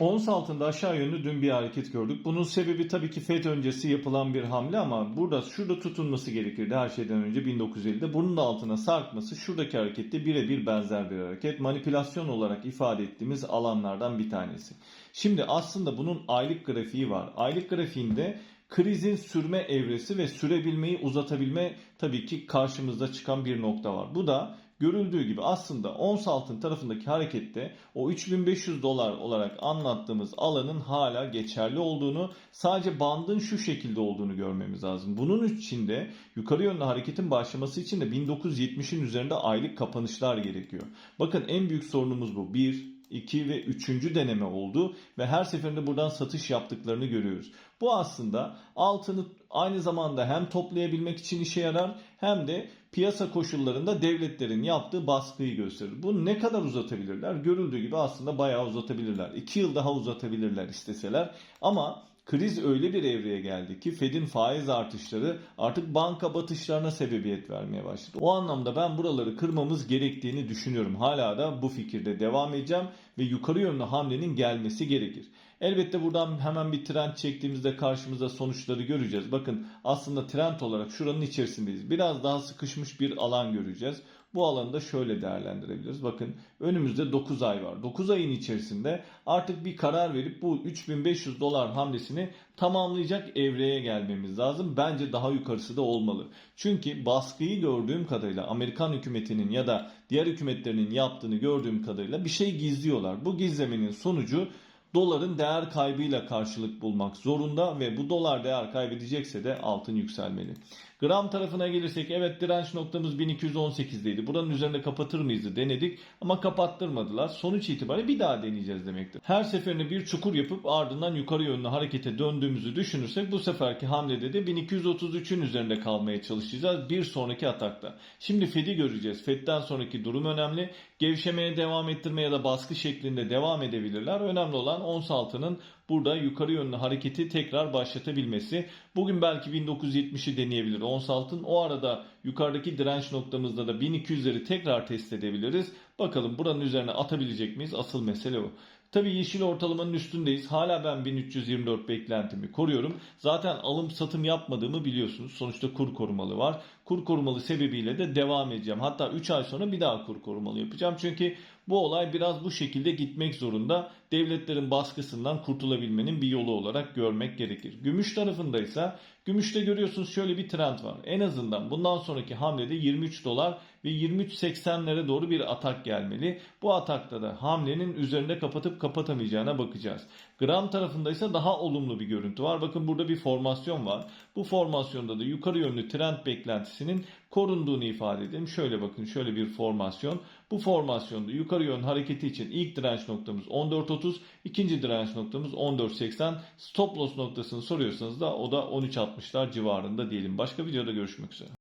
Ons altında aşağı yönlü dün bir hareket gördük. Bunun sebebi tabii ki FED öncesi yapılan bir hamle ama burada şurada tutunması gerekirdi her şeyden önce 1950'de. Bunun da altına sarkması şuradaki harekette birebir benzer bir hareket. Manipülasyon olarak ifade ettiğimiz alanlardan bir tanesi. Şimdi aslında bunun aylık grafiği var. Aylık grafiğinde krizin sürme evresi ve sürebilmeyi uzatabilme tabii ki karşımızda çıkan bir nokta var. Bu da görüldüğü gibi aslında ons altın tarafındaki harekette o 3500 dolar olarak anlattığımız alanın hala geçerli olduğunu sadece bandın şu şekilde olduğunu görmemiz lazım. Bunun için de yukarı yönlü hareketin başlaması için de 1970'in üzerinde aylık kapanışlar gerekiyor. Bakın en büyük sorunumuz bu. 1, 2 ve 3. deneme oldu ve her seferinde buradan satış yaptıklarını görüyoruz. Bu aslında altını aynı zamanda hem toplayabilmek için işe yarar hem de piyasa koşullarında devletlerin yaptığı baskıyı gösterir. Bunu ne kadar uzatabilirler? Görüldüğü gibi aslında bayağı uzatabilirler. 2 yıl daha uzatabilirler isteseler ama Kriz öyle bir evreye geldi ki Fed'in faiz artışları artık banka batışlarına sebebiyet vermeye başladı. O anlamda ben buraları kırmamız gerektiğini düşünüyorum. Hala da bu fikirde devam edeceğim ve yukarı yönlü hamlenin gelmesi gerekir. Elbette buradan hemen bir trend çektiğimizde karşımıza sonuçları göreceğiz. Bakın aslında trend olarak şuranın içerisindeyiz. Biraz daha sıkışmış bir alan göreceğiz. Bu alanı da şöyle değerlendirebiliriz. Bakın önümüzde 9 ay var. 9 ayın içerisinde artık bir karar verip bu 3500 dolar hamlesini tamamlayacak evreye gelmemiz lazım. Bence daha yukarısı da olmalı. Çünkü baskıyı gördüğüm kadarıyla Amerikan hükümetinin ya da diğer hükümetlerinin yaptığını gördüğüm kadarıyla bir şey gizliyorlar. Bu gizlemenin sonucu doların değer kaybıyla karşılık bulmak zorunda ve bu dolar değer kaybedecekse de altın yükselmeli. Gram tarafına gelirsek evet direnç noktamız 1218'deydi. Buranın üzerinde kapatır mıyız denedik ama kapattırmadılar. Sonuç itibariyle bir daha deneyeceğiz demektir. Her seferinde bir çukur yapıp ardından yukarı yönlü harekete döndüğümüzü düşünürsek bu seferki hamlede de 1233'ün üzerinde kalmaya çalışacağız bir sonraki atakta. Şimdi Fed'i göreceğiz. Fed'den sonraki durum önemli. Gevşemeye devam ettirme ya da baskı şeklinde devam edebilirler. Önemli olan ons altının burada yukarı yönlü hareketi tekrar başlatabilmesi. Bugün belki 1970'i deneyebilir ons altın. O arada yukarıdaki direnç noktamızda da 1200'leri tekrar test edebiliriz. Bakalım buranın üzerine atabilecek miyiz? Asıl mesele o. Tabii yeşil ortalamanın üstündeyiz. Hala ben 1324 beklentimi koruyorum. Zaten alım satım yapmadığımı biliyorsunuz. Sonuçta kur korumalı var. Kur korumalı sebebiyle de devam edeceğim. Hatta 3 ay sonra bir daha kur korumalı yapacağım. Çünkü bu olay biraz bu şekilde gitmek zorunda. Devletlerin baskısından kurtulabilmenin bir yolu olarak görmek gerekir. Gümüş tarafındaysa gümüşte görüyorsunuz şöyle bir trend var. En azından bundan sonraki hamlede 23 dolar ve 23.80'lere doğru bir atak gelmeli. Bu atakta da hamlenin üzerinde kapatıp kapatamayacağına bakacağız. Gram tarafında ise daha olumlu bir görüntü var. Bakın burada bir formasyon var. Bu formasyonda da yukarı yönlü trend beklentisinin korunduğunu ifade edelim. Şöyle bakın şöyle bir formasyon. Bu formasyonda yukarı yön hareketi için ilk direnç noktamız 14.30, ikinci direnç noktamız 14.80. Stop loss noktasını soruyorsanız da o da 13.60'lar civarında diyelim. Başka videoda görüşmek üzere.